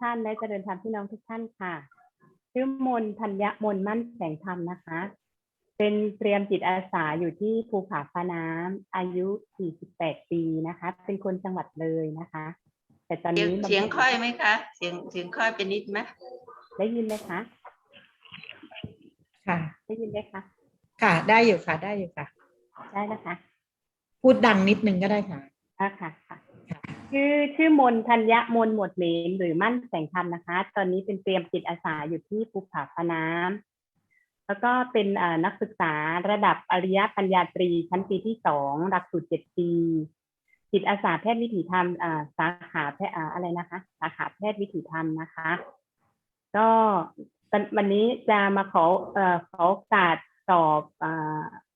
ท่านและเจริญธรรมพี่น้องทุกท่านค่ะ ชื่อมนธัญญมนมั่นแสงธรรมนะคะ เป็นเตรียมจิตอาสาอยู่ที่ภูผาฟ้าน้ำอายุ 48 ปีนะคะ เป็นคนจังหวัดเลยนะคะ แต่ตอนเสียงนี้เสียงค่อยไหมคะ เสียงเสียงค่อยเป็นนิดไหมได้ยินไหมคะค่ะ ได้ยินไหมคะค่ะ ได้อยู่ค่ะ ได้อยู่ค่ะ ได้นะคะ พูดดังนิดนึงก็ได้ค่ะอะค่ะค่ะค่ะ ชื่อชื่อมนธัญญมนหมวดเหมนหรือมั่นแสงธรรมนะคะ ตอนนี้เป็นเตรียมจิตอาสาอยู่ที่ภูผาฟ้าน้ำแล้วก็เป็นนักศึกษาระดับอริยปัญญาตรีชั้นปีที่สองหลักสูตรเจ็ดปีจิตอาสาแพทย์วิถีธรรมสาขาแพทย์อะไรนะคะ สาขาแพทย์วิถีธรรมนะคะ ก็วันนี้จะมาขอออขอโอกาสสอบ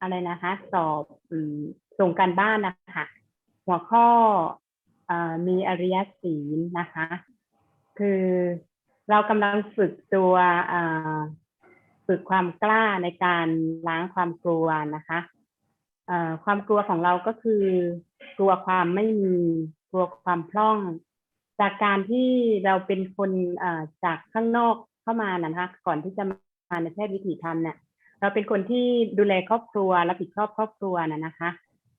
อะไรนะคะ สอบส่งการบ้านนะคะ หัวข้อ มีอริยศีลนะคะ คือเรากำลังฝึกตัวฝึกความกล้าในการล้างความกลัวนะคะความกลัวของเราก็คือกลัวความไม่มีกลัวความพร่อง จากการที่เราเป็นคนจากข้างนอกเข้ามานะคะ ก่อนที่จะมาในแพทย์วิถีธรรมเนี่ยเราเป็นคนที่ดูแลครอบครัวรับผิดชอบครอบครัวนะนะคะ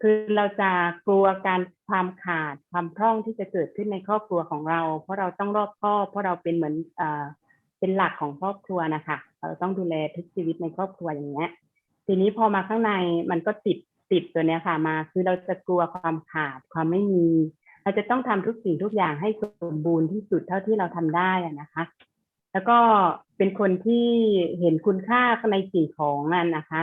คือเราจะกลัวการความขาดความพร่องที่จะเกิดขึ้นในครอบครัวของเรา เพราะเราต้องรอบคอบเพราะเราเป็นเหมือนเอ่อเป็นหลักของครอบครัวนะคะเราต้องดูแลทุกชีวิตในครอบครัวอย่างเงี้ยทีนี้พอมาข้างในมันก็ติดติดตัวเนี้ยค่ะมา คือเราจะกลัวความขาดความไม่มี เราจะต้องทำทุกสิ่งทุกอย่างให้สมบูรณ์ที่สุดเท่าที่เราทำได้นะคะ แล้วก็เป็นคนที่เห็นคุณค่าในสิ่งของนั่นนะคะ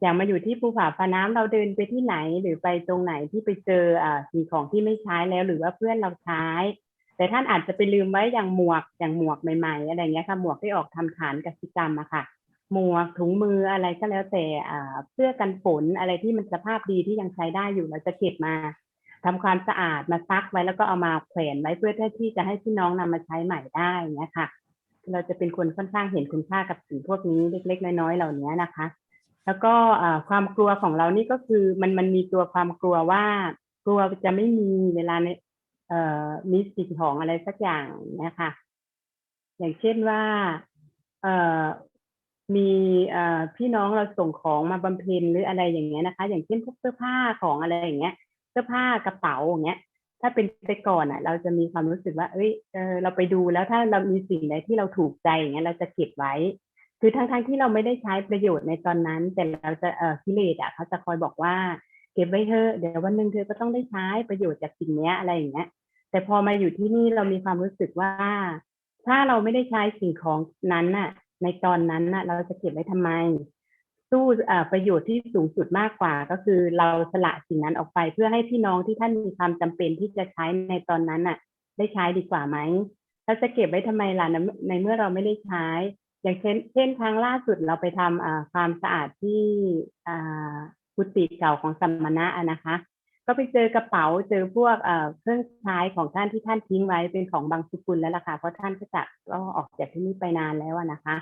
อย่างมาอยู่ที่ภูผาฟ้าน้ำเราเดินไปที่ไหนหรือไปตรงไหนที่ไปเจออ่าสิ่งของที่ไม่ใช้แล้วหรือว่าเพื่อนเราใช้ แต่ท่านอาจจะไปลืมไว้อย่างหมวกอย่างหมวกใหม่ๆ อะไรเงี้ยค่ะหมวกที่ออกทำฐานกสิกรรมอะค่ะ หมวกถุงมืออะไรก็แล้วแต่อ่าเสื้อกันฝนอะไรที่มันสภาพดีที่ยังใช้ได้อยู่เราจะเก็บมาทำความสะอาดมาซักไว้แล้วก็เอามาแขวนไว้เพื่อที่จะให้พี่น้องนำมาใช้ใหม่ได้เงี้ยค่ะ เราจะเป็นคนค่อนข้างเห็นคุณค่ากับสิ่งพวกนี้เล็ก ๆ น้อยๆเหล่านี้นะคะ แล้วก็ความกลัวของเรานี่ก็คือมันมันมีตัวความกลัวว่า กลัวจะไม่มีเวลาในมีสิ่งของอะไรสักอย่างนี่ยค่ะอย่างเช่นว่ามีพี่น้องเราส่งของมาบำเพ็ญหรืออะไรอย่างเงี้ยนะคะ อย่างเช่นพวกเสื้อผ้าของอะไรอย่างเงี้ย เสื้อผ้ากระเป๋าอย่างเงี้ย ถ้าเป็นไปก่อนอะ เราจะมีความรู้สึกว่า เอ้ยเออเราไปดูแล้วถ้าเรามีสิ่งใดที่เราถูกใจอย่างเงี้ยเราจะเก็บไว้ คือทั้งๆทที่เราไม่ได้ใช้ประโยชน์ในตอนนั้น แต่เราจะเออกิเลสอะเขาจะคอยบอกว่าเก็บไว้เถอะเดี๋ยววันหนึ่งเธอก็ต้องได้ใช้ประโยชน์จากสิ่งนี้อะไรอย่างเงี้ย แต่พอมาอยู่ที่นี่เรามีความรู้สึกว่า ถ้าเราไม่ได้ใช้สิ่งของนั้นน่ะ ในตอนนั้นน่ะ เราจะเก็บไว้ทำไมสู้เอ่อประโยชน์ที่สูงสุดมากกว่า ก็คือเราสละสิ่งนั้นออกไป เพื่อให้พี่น้องที่ท่านมีความจำเป็นที่จะใช้ในตอนนั้นน่ะ ได้ใช้ดีกว่าไหมเราจะเก็บไว้ทำไมล่ะในเมื่อเราไม่ได้ใช้ อย่างเช่นเช่นครั้งล่าสุดเราไปทำความสะอาดที่กุฏิเก่าของสมณะนะคะ ก็ไปเจอกระเป๋าเจอพวกเครื่องใช้ของท่านที่ท่านทิ้งไว้เป็นของบางสกุลแล้วล่ะค่ะเพราะท่านก็จะก็ออกจากที่นี่ไปนานแล้วนะคะ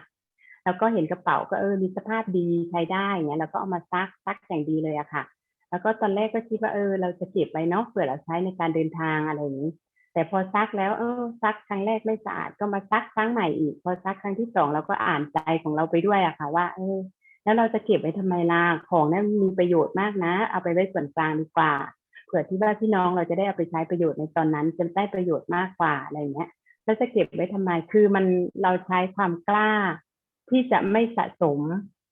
แล้วก็เห็นกระเป๋าก็เออมีสภาพดีใช้ได้เงี้ยเราก็เอามาซักซักอย่างดีเลยอะค่ะ แล้วก็ตอนแรกก็คิดว่าเออเราจะเก็บไว้เนาะเผื่อเราใช้ในการเดินทางอะไรอย่างนี้ แต่พอซักแล้ว เออซักครั้งแรกไม่สะอาดก็มาซักครั้งใหม่อีก พอซักครั้งที่สองเราก็อ่านใจของเราไปด้วยอะค่ะ ว่า เออ แล้วเราจะเก็บไว้ทำไมล่ะของนั้นมีประโยชน์มากนะ เอาไปไว้ส่วนกลางดีกว่าเผื่อที่ว่าพี่น้องเราจะได้เอาไปใช้ประโยชน์ในตอนนั้นจะได้ประโยชน์มากกว่าอะไรเงี้ยแล้วจะเก็บไว้ทำไมคือมันเราใช้ความกล้า ที่จะไม่สะสม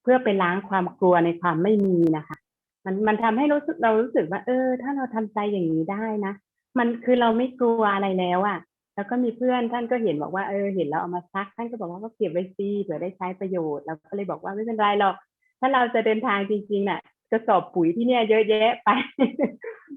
เพื่อไปล้างความกลัวในความไม่มีนะคะ มันมันทำให้รู้สึกเรารู้สึกว่า เออ ถ้าเราทำใจอย่างนี้ได้นะ มันคือเราไม่กลัวอะไรแล้วอะแล้วก็มีเพื่อนท่านก็เห็นบอกว่าเออเห็นเราเอามาซัก ท่านก็บอกว่าก็เก็บไว้ซีเผื่อได้ใช้ประโยชน์เราก็เลยบอกว่าไม่เป็นไรหรอก ถ้าเราจะเดินทางจริงๆน่ะกระสอบปุ๋ยที่เนี่ยเยอะแยะไป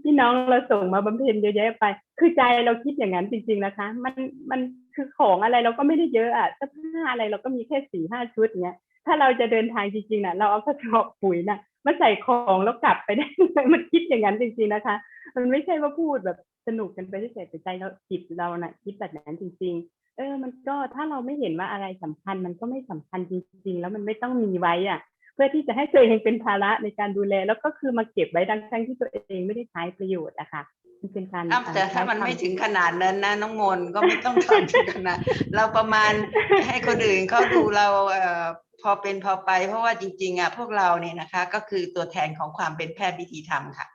พี่น้องเราส่งมาบำเพ็ญเยอะแยะไป คือใจเราคิดอย่างนั้นจริง ๆนะคะ มันมันคือของอะไรเราก็ไม่ได้เยอะอะเสื้อผ้าอะไรเราก็มีแค่สี่ห้าชุดเนี้ยถ้าเราจะเดินทางจริงๆน่ะ เราเอากระสอบปุ๋ยน่ะ มาใส่ของแล้วกลับไปได้มันคิดอย่างนั้นจริง ๆนะคะ มันไม่ใช่ว่าพูดแบบสนุกกันไปเฉยๆแต่ใจเราจิตเราน่ะคิดแบบนั้นจริง ๆ เออ มันก็ถ้าเราไม่เห็นว่าอะไรสำคัญ มันก็ไม่สำคัญจริง ๆ แล้วมันไม่ต้องมีไว้อะ เพื่อที่จะให้ตัวเองเป็นภาระในการดูแล แล้วก็คือมาเก็บไว้ดังทั้งที่ตัวเองไม่ได้ใช้ประโยชน์อะค่ะมันเป็นการถ้าแต่อ่ถ้ามันใช้ควไม่ถึงขนาดนั้นนะน้องมนก็ไม่ต้องทำถึงขนาดเราประมาณให้คนอื่นเขาดูเราเอ่อ พอเป็นพอไป เพราะว่าจริงๆอะพวกเราเนี่ยนะคะ ก็คือตัวแทนของความเป็นแพทย์วิธีธรรมค่ะ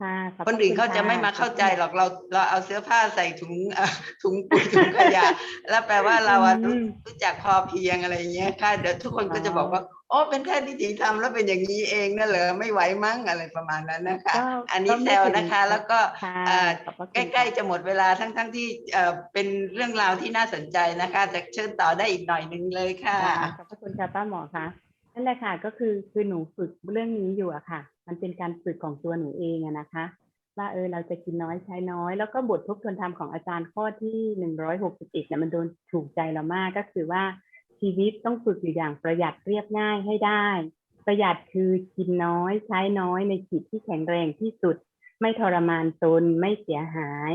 ค่ะขบพคระนอื่นเขาจะค่ไม่มาเข้าใจหรอกเราเราเอาเสื้อผ้าใส่ถุงเอ่อถุงปุ๋ยถุงขยะแล้วแปลว่าเราอะรู้อืมรู้จักพอเพียงอะไรอย่างเงี้ยค่ะเดี๋ยวทุกคนก็จะบอกว่าโอ้เป็นแพทย์วิถีธรรมแล้วเป็นอย่างนี้เองน่ะเหรอไม่ไหวมั้งอะไรประมาณนั้นนะคะก็อันนี้ก็แซไม่วถึงนะคะแล้วก็ค่ะเอ่อขอบพระคุณใกล้ๆจะหมดเวลาทั้งๆที่เอ่อเป็นเรื่องราวที่น่าสนใจนะคะจะเชิญต่อได้อีกหน่อยนึงเลยค่ะค่ะขอบพระคุณค่ะป้าหมอคะ นั่นแหละค่ะก็คือคือหนูฝึกเรื่องนี้อยู่อะค่ะ มันเป็นการฝึกของตัวหนูเองอะนะคะว่าเออเราจะกินน้อยใช้น้อย แล้วก็บททบทวนธรรมของอาจารย์ข้อที่หนึ่งร้อยหกสิบเอ็ดเนี่ยมันโดนถูกใจเรามากก็คือว่าชีวิตต้องฝึกอยู่อย่างประหยัดเรียบง่ายให้ได้ ประหยัดคือกินน้อยใช้น้อยในขีดที่แข็งแรงที่สุด ไม่ทรมานตนไม่เสียหาย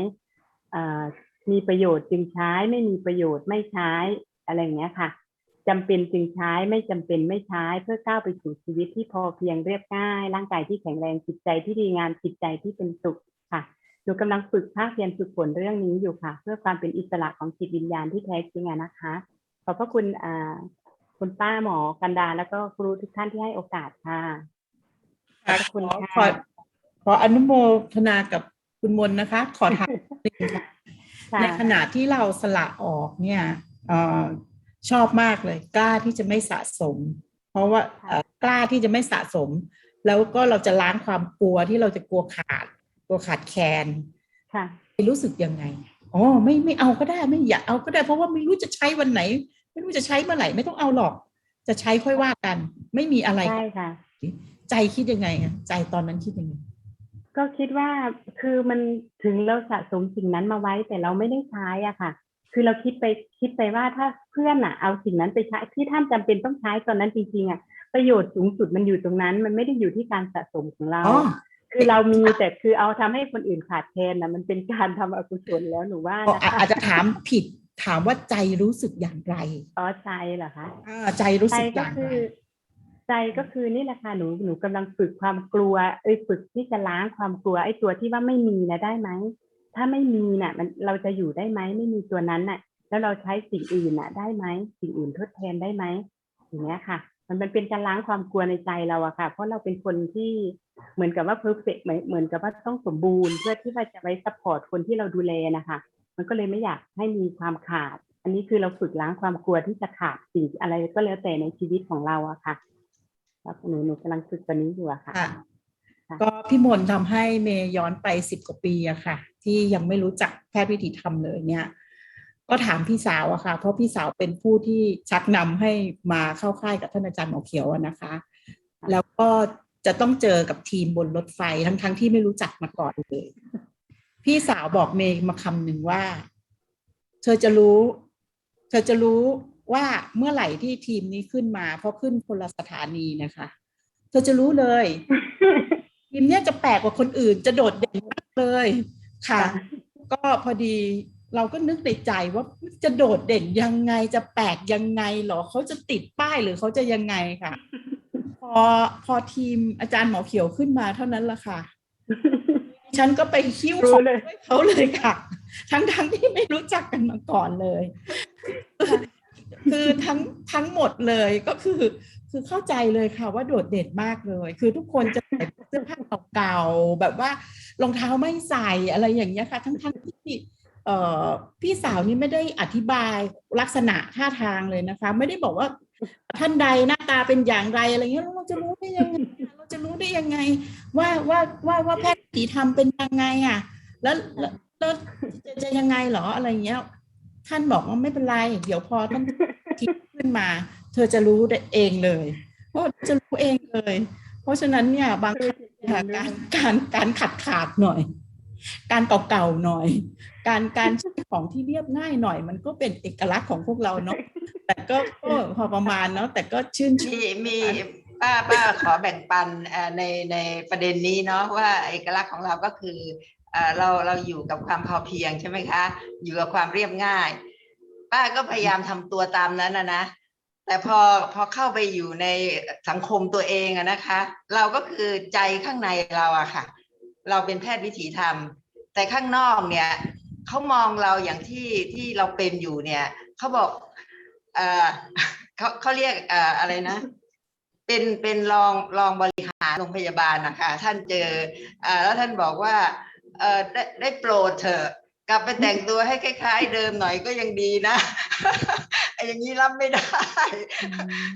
มีประโยชน์จึงใช้ไม่มีประโยชน์ไม่ใช้อะไรอย่างเงี้ยค่ะ จำเป็นจึงใช้ไม่จำเป็นไม่ใช้เพื่อก้าวไปสู่ชีวิตที่พอเพียงเรียบง่าย ร่างกายที่แข็งแรงจิตใจที่ดีงามจิตใจที่เป็นสุขค่ะหนูกำลังฝึกภาคเพียรฝึกฝนเรื่องนี้อยู่ค่ะ เพื่อความเป็นอิสระของจิตวิญญาณที่แท้จริงอะนะคะ ขอบพระคุณอ่าคุณป้าหมอกันดา แล้วก็ครูทุกท่านที่ให้โอกาสค่ะขอบคุณขอค่ะขอขออนุโมทนากับคุณมนนะคะ ขอถามนิดนึงค่ะค่ะในขณะที่เราสละออกเนี่ยเออ ชอบมากเลย กล้าที่จะไม่สะสม เพราะว่าเอ่อกล้าที่จะไม่สะสม แล้วก็เราจะล้างความกลัวที่เราจะกลัวขาด กลัวขาดแคลนค่ะรู้สึกยังไงอ๋อไม่ไม่เอาก็ได้ไม่อยากเอาก็ได้ เพราะว่าไม่รู้จะใช้วันไหน ไม่รู้จะใช้เมื่อไหร่ไม่ต้องเอาหรอก จะใช้ค่อยว่ากัน ไม่มีอะไรใช่ค่ะ ใจคิดยังไงอะใจตอนนั้นคิดยังไงก็คิดว่าคือมันถึงเราสะสมสิ่งนั้นมาไว้แต่เราไม่ได้ใช้อะค่ะ คือเราคิดไปคิดไปว่าถ้าเพื่อนอะ เอาสิ่งนั้นไปใช้ที่ท่านจำเป็นต้องใช้ตอนนั้นจริงๆอะประโยชน์สูงสุดมันอยู่ตรงนั้น มันไม่ได้อยู่ที่การสะสมของเราอ๋อคือเรามีแต่คือเอาทำให้คนอื่นขาดแคลนนะมันเป็นการทำอกุศลแล้วหนูว่าอ๋อนะอะคะอาจจะถามผิดถามว่าใจรู้สึกอย่างไรอ๋อใจเหรอคะอ่าใจรู้ใจสึกอก็ย่างคืไรอใจก็คือนี่แหละค่ะหนูหนูกำลังฝึกความกลัวเอ้ยฝึกที่จะล้างความกลัวไอ้ตัวที่ว่าไม่มีนะได้ไหม ถ้าไม่มีน่ะ มันเราจะอยู่ได้ไหมไม่มีตัวนั้นน่ะ แล้วเราใช้สิ่งอื่นน่ะ ได้ไหมสิ่งอื่นทดแทนได้ไหมอย่างเงี้ยค่ะ มันมันเป็นการล้างความกลัวในใจเราอะค่ะ เพราะเราเป็นคนที่เหมือนกับว่าเพอร์เฟกเหมือนเหมือนกับว่าต้องสมบูรณ์ เพื่อที่ว่าจะไว้ซัพพอร์ตคนที่เราดูแลนะคะ มันก็เลยไม่อยากให้มีความขาด อันนี้คือเราฝึกล้างความกลัวที่จะขาดสิ่งอะไรก็แล้วแต่ในชีวิตของเราอะค่ะแล้วหนูหนูกำลังฝึกตัวนี้อยู่อะค่ะค่ะค่ะก็พี่มนต์ทำให้เมย์ย้อนไปสิบกว่าปีอะค่ะ ที่ยังไม่รู้จักแพทย์วิถีธรรมเลยเนี่ย ก็ถามพี่สาวอะค่ะ เพราะพี่สาวเป็นผู้ที่ชักนำให้มาเข้าค่ายกับท่านอาจารย์หมอเขียวนะคะ แล้วก็จะต้องเจอกับทีมบนรถไฟทั้งๆทที่ไม่รู้จักมาก่อนเลย พี่สาวบอกเมย์มาคำหนึ่งว่า เธอจะรู้ เธอจะรู้ว่าเมื่อไหร่ที่ทีมนี้ขึ้นมา เพราะขึ้นคนละสถานีนะคะ เธอจะรู้เลย ทีมเนี้ยจะแปลกกว่าคนอื่น จะโดดเด่นมากเลย ค่ะค่ะ ก็พอดีเราก็นึกในใจว่าจะโดดเด่นยังไงจะแปลกยังไงเหรอเขาจะติดป้ายหรือเขาจะยังไงค่ะ พอพอทีมอาจารย์หมอเขียวขึ้นมาเท่านั้นละค่ะ ฉันก็ไปคิ้วรู้ของเลยให้เขาเลยค่ะ ทั้งทั้งที่ไม่รู้จักกันมาก่อนเลย คือทั้งทั้งหมดเลยก็คือ คือเข้าใจเลยค่ะว่าโดดเด่นมากเลย คือทุกคนจะใส่เสื้อผ้าเก่าๆแบบว่ารองเท้าไม่ใส่อะไรอย่างเงี้ยค่ะ ทั้งทั้งที่พี่สาวนี่ไม่ได้อธิบายลักษณะท่าทางเลยนะคะ ไม่ได้บอกว่าท่านใดหน้าตาเป็นอย่างไรอะไรเงี้ยเราจะรู้ได้ยังไงเราจะรู้ได้ยังไง ว่าว่าว่าว่าแพทย์สีธรรมเป็นยังไงอะ แล้วแล้วจะจะยังไงเหรออะไรเงี้ย ท่านบอกว่าไม่เป็นไร เดี๋ยวพอท่านคิดขึ้นมา เธอจะรู้ได้เองเลยเพราะจะรู้เองเลย เพราะฉะนั้นเนี่ยบางครั้งเนี่ยการการการขัดขาดหน่อย การเก่าๆหน่อย การการใช้ของที่เรียบง่ายหน่อย มันก็เป็นเอกลักษณ์ของพวกเราเนาะแต่ก็ก็พอประมาณเนาะแต่ก็ชื่นชมมีมีป้าป้าขอแบ่งปันเอ่อในในประเด็นนี้เนาะว่าเอกลักษณ์ของเราก็คือเอ่อเราเราอยู่กับความพอเพียงใช่ไหมคะ อยู่กับความเรียบง่าย ป้าก็พยายามทำตัวตามนั้นนะนะ แต่พอพอเข้าไปอยู่ในสังคมตัวเองอะนะคะ เราก็คือใจข้างในเราอะค่ะ เราเป็นแพทย์วิถีธรรม แต่ข้างนอกเนี่ยเขามองเราอย่างที่ที่เราเป็นอยู่เนี่ยเขาบอกเออเขาเขาเรียกเอ่ออะไรนะ เป็นเป็นรองรองบริหารโรงพยาบาลนะคะ ท่านเจอเอ่อแล้วท่านบอกว่าเออได้ได้โปรดเถอะ กลับไปแต่งตัวให้คล้ายๆ เดิมหน่อยก็ยังดีนะไอ้อย่างนี้รับไม่ได้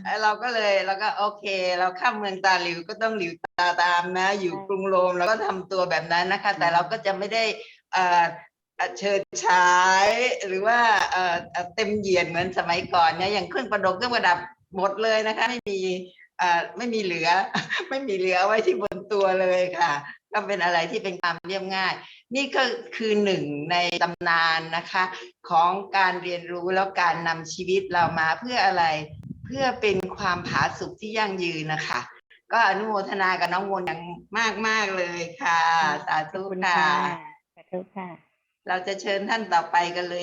เอ่อเราก็เลยเราก็โอเค เราข้ามเมืองตาหลิวก็ต้องหลิวตาตามนะ อยู่กรุงโรมเราก็ทำตัวแบบนั้นนะคะ แต่เราก็จะไม่ได้เอ่อเอ่อเชิดฉายหรือว่าเอ่อเอ่อเต็มเหยียดเหมือนสมัยก่อนเนี่ยอย่างเครื่องประดกเครื่องประดับหมดเลยนะคะ ไม่มีเอ่อไม่มีเหลือ ไม่มีเหลือไว้ที่บนตัวเลยค่ะ ก็เป็นอะไรที่เป็นความเรียบง่าย นี่ก็คือหนึ่งในตำนานนะคะ ของการเรียนรู้แล้วการนำชีวิตเรามาเพื่ออะไรเพื่อเป็นความผาสุกที่ยั่งยืนนะคะ ก็อนุโมทนากับน้องมนต์อย่างมากมากๆเลยค่ะ สาขอบธุคุณค่ะค่ะสาธุค่ะ เราจะเชิญท่านต่อไปกันเลย